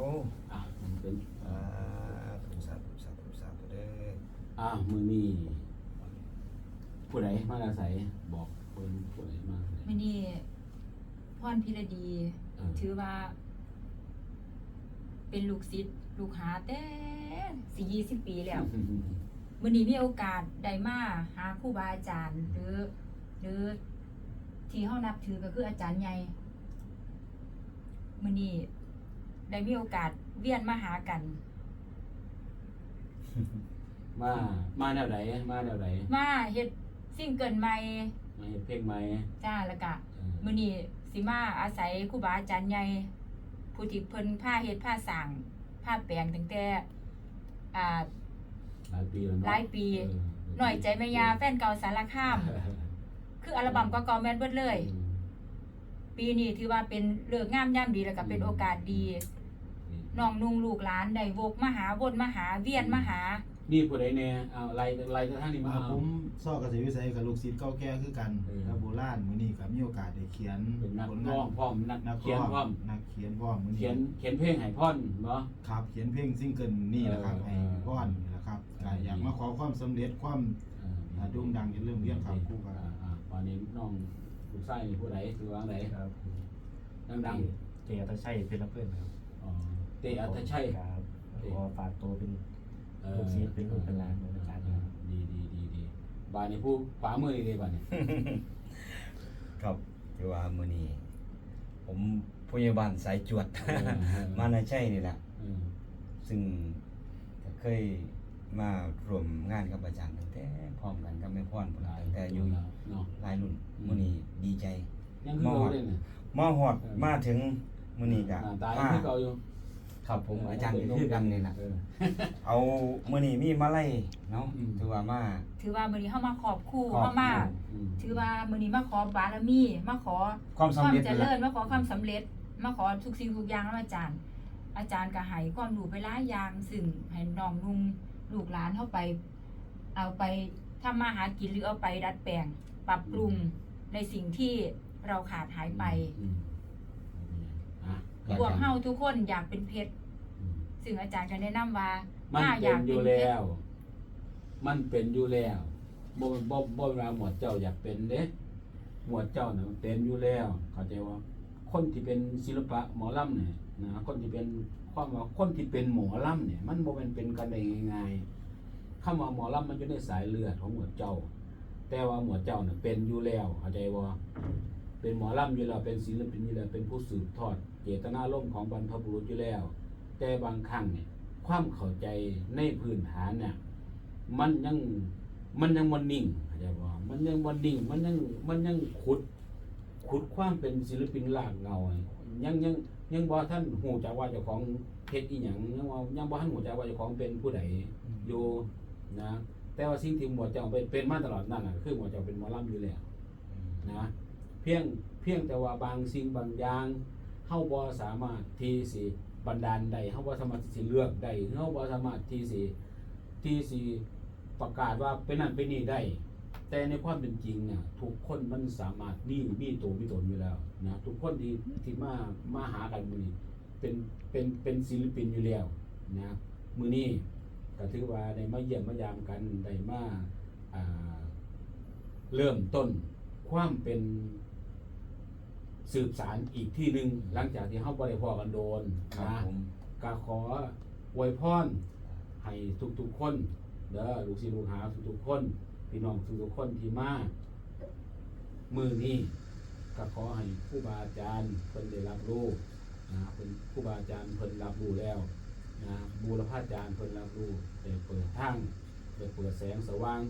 อ้อะมันเป็นสาธุสาธุสาธุสาธุเด้ออะมือนี้ผู้ใดมาอาศัยบอกเพิ่นผู้ใดมาอาศัย มื่อนี้พรพิรดีเออถือว่า เป็นลูกศิษย์ลูกหาแต่สี่ยี่สิบปีแล้วมื่อนี้มีโอกาสได้มาหาครูบาอาจารย์ หรือ หรือที่เฮานับถือก็คืออาจารย์ใหญ่มื่อนี้ ได้มีโอกาสเวียนมาหากัน มา มาแนวไหนมาแนวไหนมาเฮ็ดซิ่งเกิลใหม่มาเฮ็ดเพลงใหม่จ้าแล้วก็เออมื่อนี้สิมาอาศัยครูบาอาจารย์ใหญ่ผู้ที่เพิ่นผ้าเฮ็ดผ้าสร้างผ้าแปลงตั้งแต่อ่าหลายปีแล้วเนาะหลายปีเออหน่อยใจแม่ยาแฟนเก่าสารคาม คืออัลบั้มก็เก่าๆแม่นเบิดเลย ปีนี้ถือว่าเป็นเลิกษ์งามย่ำดีแล้วก็เป็นโอกาสดี น้องนุ่งลูกหลานได้วกมาหาวนมาหาเวียนมาหา นี่ผู้ใดแน่เอาไล่ไล่ทางนี้มามาเอาผมซอกเกษตรวิสัยกับลูกศิษย์เก่าแก่คือกันเออถ้าโบราณมื้อนี้ก็มีโอกาสได้เขียนเป็นนักผลร้งาองนพร้อมนักนักเขียนพร้อมนักเขียนพร้อมมื้อเขียนนี้เขียนเพลงให้พ่อนเนาะครับเขียนเพลงซิงเกิลนี่แหละครับเออให้พ่อนนี่แหละครับเออก็อยากมาขอความสำเร็จความเอออ่าโด่งดังในเรื่องเรียนครับครู่ครับอ่าอ่าวันนี้น้องลูกชายนี่ผู้ใดคือว่าไหนครับดังเจตชัยเป็นรับเพื่อนครับๆอ๋อ เตอัตชัยครับขอฝากตัวเป็นเอ่อลูกศิษย์เป็นลูกเป็นหลานของอาจารย์ครับดีดีดีดีบานนี้ผู้ขวามือดีๆบานนี้ครับถือว่ามื้อนี้ผมพยาบาลสายจวดเออเออมานาใช่นี่แหละเออซึ่งก็เคยมาร่วมงานกับอาจารย์ตั้งแต่พร้อมกันกับแม่พรพุ่นล่ะตั้งแต่อยู่เนาะหลายรุ่นอืมมื้อนี้ดีใจยังคือเราเลยเนี่ยมาฮอดเออมาถึงมื้อนี้ก็หน้าตามาคือเก่าอยู่ ครับผมอาจารย์ก็คือกันนี่ล่ะเออ เอามื้อนี้มีมาลัยเนาะอืม ถือว่ามา ถือว่ามื้อนี้เฮามาขอบครู่ขอบเฮามาอืมถือว่ามื้อนี้มาขอบารมีมาขอความสำเร็จเจนี่ริล่ะญมาขอความสำเร็จ มาขอทุกสิ่งทุกอย่างแล้วอาจารย์ อาจารย์ก็ให้ความรู้ไปหลายอย่างซึ่งให้น้องนุ่งลูกหลานเข้าไป เอาไปทำมาหากินหรือเอาไปดัดแปลง ปรับปรุงในสิ่งที่เราขาดหายไป อืมอะ พวกเฮาทุกคนอยากเป็นเพชรอืมซึ่งอาจารย์ก็แนะนำว่ามันถ้าอเป็ยานกอเป็ยู่นเพแล้ชรวมันเป็นอยู่แล้วบ่บ่บ่เวลาหมวดเจ้าอยากเป็นเด้หมวดเจ้าน่ะมันเป็นอยู่แล้ว เข้าใจว่า คนที่เป็นศิลปะหมอลำเนี่ยนะคนที่เป็นความว่าคนที่เป็นหมอลำเนี่ย มันบ่แม่นเป็นกันได้ง่ายๆคำว่าหมอลำมันอยู่ในสายเลือดของหมวดเจ้า แต่ว่าหมวดเจ้าน่ะเป็นอยู่แล้วเข้าใจบ่เป็นหมอลำอยู่แล้วเป็นศิลปินอยู่แล้วเป็นผู้สืบทอด เจตนารมณ์ของบรรพบุรุษอยู่แล้ว แต่บางครั้งเนี่ยความเข้าใจในพื้นฐานเนี่ยมันยังมันยังมันนิ่งเข้าใจบ่มันยังมันนิ่ง มันยังมันยังขุด ขุดความเป็นศิลปินลากเงายยังยังยังบ่ท่านหูจักว่าเจ้าของเฮ็ดอีหยังยังว่ายังบ่ท่านหูจักว่าเจ้าของเป็นผู้ใดอยู่นะแต่ว่าสิ่งที่หมวดเจ้าเป็นเป็นมาตลอดนั่นน่ะคือหมวดเจ้าเป็นหมอลำอยู่แล้วนะเพียงเพียงแต่ว่าบางสิ่งบางอย่าง เฮาบ่สามารถที่สิบันดาลได้เฮาบ่สามารถที่สิเลือกได้เฮาบ่สามารถที่สิที่สิประกาศว่าเป็นนั่นเป็นนี่ได้ แต่ในความเป็นจริงเนี่ยทุกคนมันสามารถมีมีตัวมีตนอยู่แล้วนะทุกคนที่ที่มามาหากันมือนี้เป็นเป็นเป็นศิลปินอยู่แล้วนะมือนี้ก็ถือว่าได้มาเยี่ยมมายามกันได้มาอ่าเริ่มต้นความเป็น สืบสารอีกที่หนึ่งหลังจากที่เฮาบ่ได้พอกันโดนครับนะผมก็ขออวยพรให้ทุกๆคนเด้อลูกศิษย์ลูกหาทุกๆคนพี่น้องทุกๆคนที่มามือนี้ก็ขอให้ผู้บาอาจารย์เพิ่นได้รับรู้นะเป็นผู้บาอาจารย์เพิ่นรับรู้แล้วนะบูรพาจารย์เพิ่นรับรู้ได้เปิดทางได้เปิดแสงสว่าง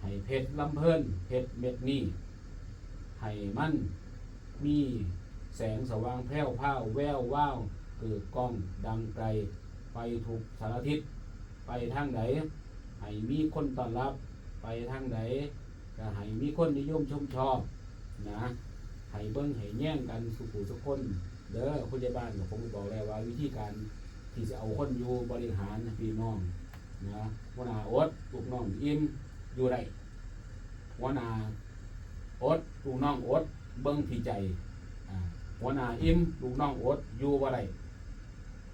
ให้เพชรลำเพิ่นเพชรเม็ดนี้ให้มัน มีแสงสว่างแผ่วพราวแววว้าวเกิดกล้องดังไกล ไปทุกสารทิศไปทางไหนให้มีคนต้อนรับ ไปทางไหนก็ให้มีคนนิยมชมชอบนะให้เบิ้งให้แย่งกันสุขุทุกคนเด้อผู้ใหญ่บ้านก็ผมบอกแล้วว่าวิธีการที่จะเอาคนอยู่บริหารพี่น้องนะหัวหน้าอดลูกน้องอิ่มอยู่ได้หัวหน้าอดลูกน้องอด เบิ้งที่ใจหัวหน้าอิ่มลูกน้องอดอยู่บ่ได้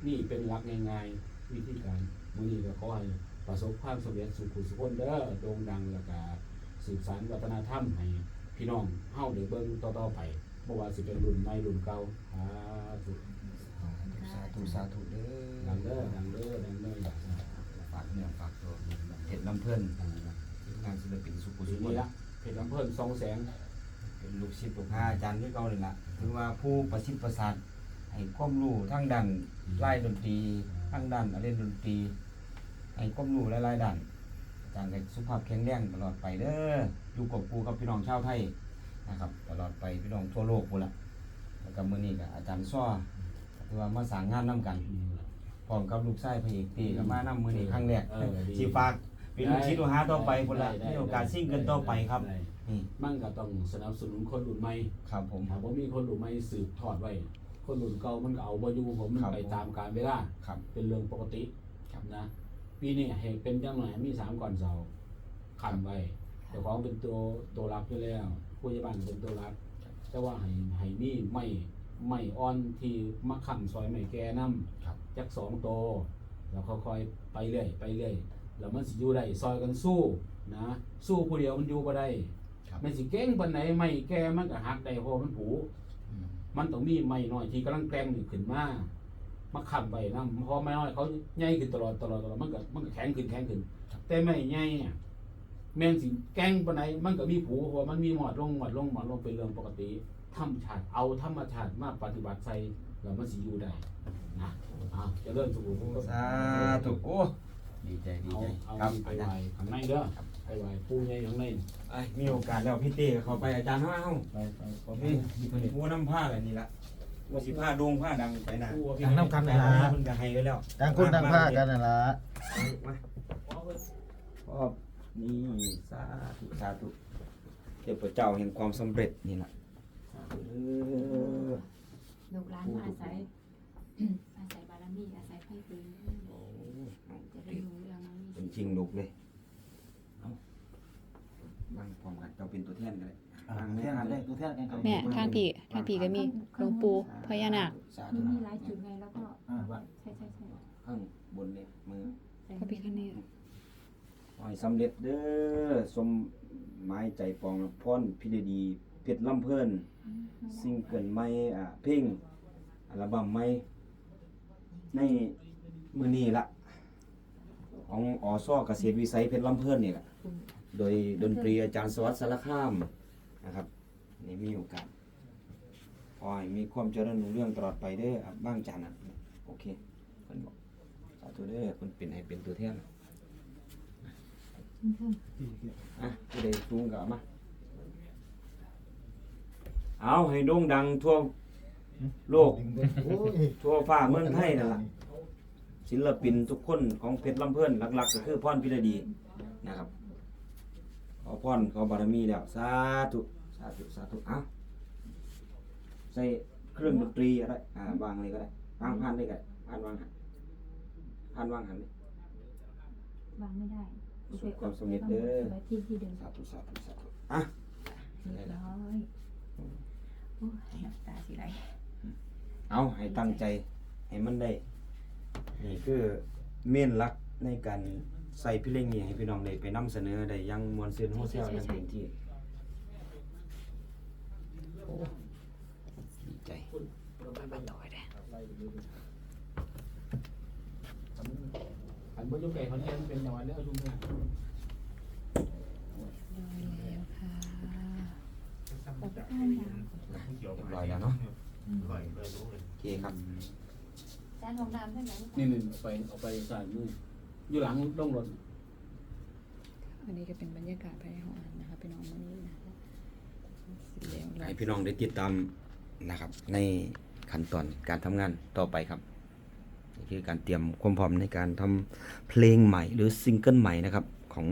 นี่เป็นหลักง่ายๆวิธีการมือนี้ก็ขอให้ประสบความสำเร็จสุขุสุขนเด้อโด่งดังแล้วก็สืบสานวัฒนธรรมให้พี่น้องเฮาได้เบิ่งต่อๆไปบ่ว่าสิเป็นรุ่นใหม่รุ่นเก่าสาธุสาธุสาธุเด้ดังเด้อดังเด้อดังเด้อฝากเนื้อฝากตัวเห็ดลำเพิ่นงานศิลปินสุขุสุขนี้ละเพชรลำเพิ่นสองแสง เป็นลูกศิษย์ลูกหาอาจารย์ที่เก่าเลยล่ะถือว่าผู้ประสิทธิ์ประสาทให้ความรู้ทั้งด้านไล่ดนตรีทั้งด้านเล่นดนตรีให้ความรู้หลายๆด้านอาจารย์ก็สุขภาพแข็งแรงตลอดไปเด้ออยู่กับปูกับพี่น้องชาวไทยนะครับ ตลอดไปพี่น้องทั่วโลกพุ่นละแล้วก็มื้อนี้ก็อาจารย์ซ้อถือว่ามาสร้างงานนํกันพร้อมกับลูกชายพระเอกตีก็มานำมื้อนี้ครั้งแรกเออดีสิฝาก เป็นลูกศิษย์ลูกหาต่อไปพุ่นละมีโอกาสซิ่งกันต่อไปครับ ด้นี่มันก็ต้องสนับสนุนคนรุ่นใหม่ครับผม ถ้าบ่มีคนรุ่นใหม่สืบทอดไว้ คนรุ่นเก่ามันก็เอาบ่อยู่ผมมันครับ ไปตามกาลเวลา ครับ เป็นเรื่องปกติครับ นะปีนี้ให้เป็นจังหน่อยมีสามก่อนเสาคันไว้เจ้าของเป็นตัวตัวรับอยู่แล้วผู้ใหญ่บ้านเป็นตัวรับแต่ว่าให้ให้มีไม่ไม่อ่อนที่มาขันซอยไม่แก่นํครับจักสองโตวแล้วค่อยๆไปเรื่อยไปเรื่อย แล้วมันสิอยู่ได้ซอยกันสู้นะสู้ผู้เดียวมันอยู่บ่ได้ครับ มันสิเก่งปานไหนไม่แก่มันก็หักได้เพราะมันผูอืมมันต้องมีไม่น้อยที่กำลังแกร่งอยู่ขึ้นมามาค้ำไว้นำพอไม่น้อยเขาใหญ่ขึ้นตลอดตลอดตลอดมันก็มันก็แข็งขึ้นแข็งขึ้น แต่ไม่ใหญ่อะแม่นสิแกร่งปานไหนมันก็มีผูเพราะว่ามันมีหมอดลงหมอดลงหมอดลงเป็นเรื่องปกติธรรมชาติเอาธรรมชาติมาปฏิบัติใส่แล้วมันสิอยู่ได้นะอ่าเจะเริ่มสุขภาพสาธุโอ้ ดีใจดีเอาใจเอาครับไปอาไหจารว้ย์ข้างในเด้อไปไหว้ปู่ใหญ่ข้างในไอ้ยมีโอกาสแล้วพี่เต้เขาไปอาจารย์เฮาเฮาไปไปผมนี่ผู้นำผ้าอะไรนี่ละว่าสิผ้าดงผ้าดังไปนะปู่ว่าพี่ทางน้ำกันนะเพิ่นก็ให้ไว้แล้วต่างคนต่างผ้ากันน่ะล่ะมาพ่อนี่สาธุสาธุเทพเจ้าแห่งความสำเร็จนี่ล่ะสาธุเด้อลูกหลานมาอาศัย อาศัยบารมีอาศัยไพ่ปืน โอ้เอา จะได้ ติ รู้เรื่องนั้นเป็นจริงลูกเลยเอาบังพร้อมกันเจ้าเป็นตัวแทนกันเลยอ่าแท่นกันได้ตัวแท่นกันก็แม่ทางพี่ทางพี่ก็มีหลวงปู่พญานาคสามัธุนมีหลายจุดไงแล้วก็อ่าว่าใช่ใช่ใช่ข้างบนเนี่ยมือพระพิฆเนศขอให้สำเร็จเด้อสมหมายใจปองพรพิรดี เพชรลำเพิ่นซิงเกิลใหม่อ่าเพลงอัลบั้มใหม่ในมื้อนี้ละ ของอสเกษตรวิสัยเพชรลำเพิ่นนี่แหละ โดยดนตรีอาจารย์สวัสดิ์สารคามนะครับนี่มีโอกาสขอให้มีความเจริญรุ่งเรื่องตลอดไปเด้ออะบ้างจันทร์อะโอเคเพิ่นบอกสาธุเด้อเพิ่นเป็นให้เป็นตัวแทนอะผู้ใดสูงก็เอามาเอาให้โด่งดังทั่วโลกโอ้ยทั่วฟ้าเมืองไทยนั่นล่ะ ศิลปินทุกคนของเพชรลำเพิ่นหลักๆ ก็คือพรพิรดีนะครับ ขอพรขอบารมีแล้วสาธุสาธุสาธุเอาใส่เครื่องดนตรีอะไรอ่าวางเลยก็ได้วางผ่านได้ก็ได้ผ่านวางหันผ่านวางหันเลยวางไม่ได้ประสบความสำเร็จเด้อไว้ที่ที่เดิมสาธุสาธุสาธุอะเรียบร้อยโอ้ยน้ำตาสิไหลเอาให้ตั้งใจให้มันได้ นี่คือเม่นหลักในการใส่เพลงนี้ให้พี่น้องได้ไปนำเสนอได้อยังมวลซื่นโฮเซลอย่างเต็มที่โอ้ดีใจอันบ่อยู่ไกลเขาเนี่ยมันเป็นจังหวัดแล้วชุมพรขอบคุณค่ะเรียบร้อยแล้วเนาะโอเคครับ จานของน้ำใช่ไหมนี่นี่เอาไปเอาไปใส่มืออยู่หลังลงรถอันนี้ก็เป็นบรรยากาศภายในห้องอาหารนะคะพี่น้องมื้อนี้นะคะสีเหลืองให้พี่น้องได้ติดตามนะครับ ในขั้นตอนการทำงานต่อไปครับนี่คือการเตรียมความพร้อมในการทำเพลงใหม่หรือซิงเกิลใหม่นะครับ ของ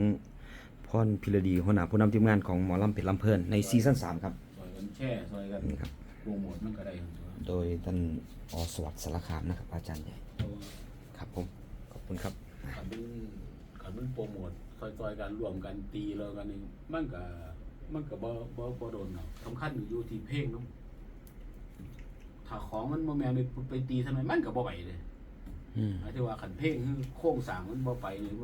พรพิรดีหัวหน้าผู้นำทีมงานของหมอลำเป็ดลำเพลินในซีซั่น3ครับซอยกันแช่ซอยกันนี่ครับ โปรโมทมันก็ได้ โดยท่านอสวัสดิ์สารคามนะครับ อาจารย์ใหญ่ครับผมขอบคุณครับขันมันขันมันโปรโมทซอยๆกันรวมกันตีแล้วกันนี่มันก็มันก็บ่บ่บ่โดนเนาะสำคัญอยู่ที่เพลงเนาะถ้าของมันบ่แม่นไปไปตีทำไมมันก็บ่ไหวเลยอืมหมายถึงว่าขันเพลงคือโค้งสร้างมันบ่ไปเลย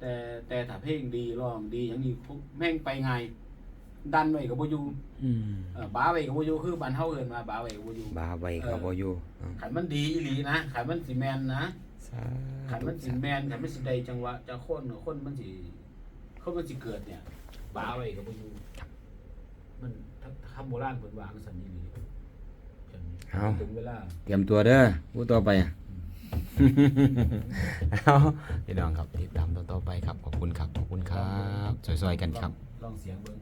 แต่แต่ถ้าเพลงดีร้องดีอย่างนี้แม่งไปไง ดันไว้ก็บ่อยู่อืมเออบ้าไว้ก็บ่อยู่คือบ้านเฮาเอิ้นว่าบ้าไว้ก็บ่อยู่บาไว้ก็บ่อยู่เอาขันมันดีอีหลีนะขันมันสิแม่นนะสาขันธุมันสิแม่นขันมันสิได้จังหวะจะคนคนมันสิคนมันสิเกิดเนี่ยบ้าไว้ก็บ่อยู่มันถ้าคำโบราณเพิ่นว่าอังสันนี่หลีจนเอาถึงเวลา เตรียมตัวเด้อผู้ต่อไปอะ เอาพี่น้องครับติดตามต่อๆไปครับ ขอบคุณครับ ขอบคุณครับสวยๆกันครับ ลองเสียงเบิ่ง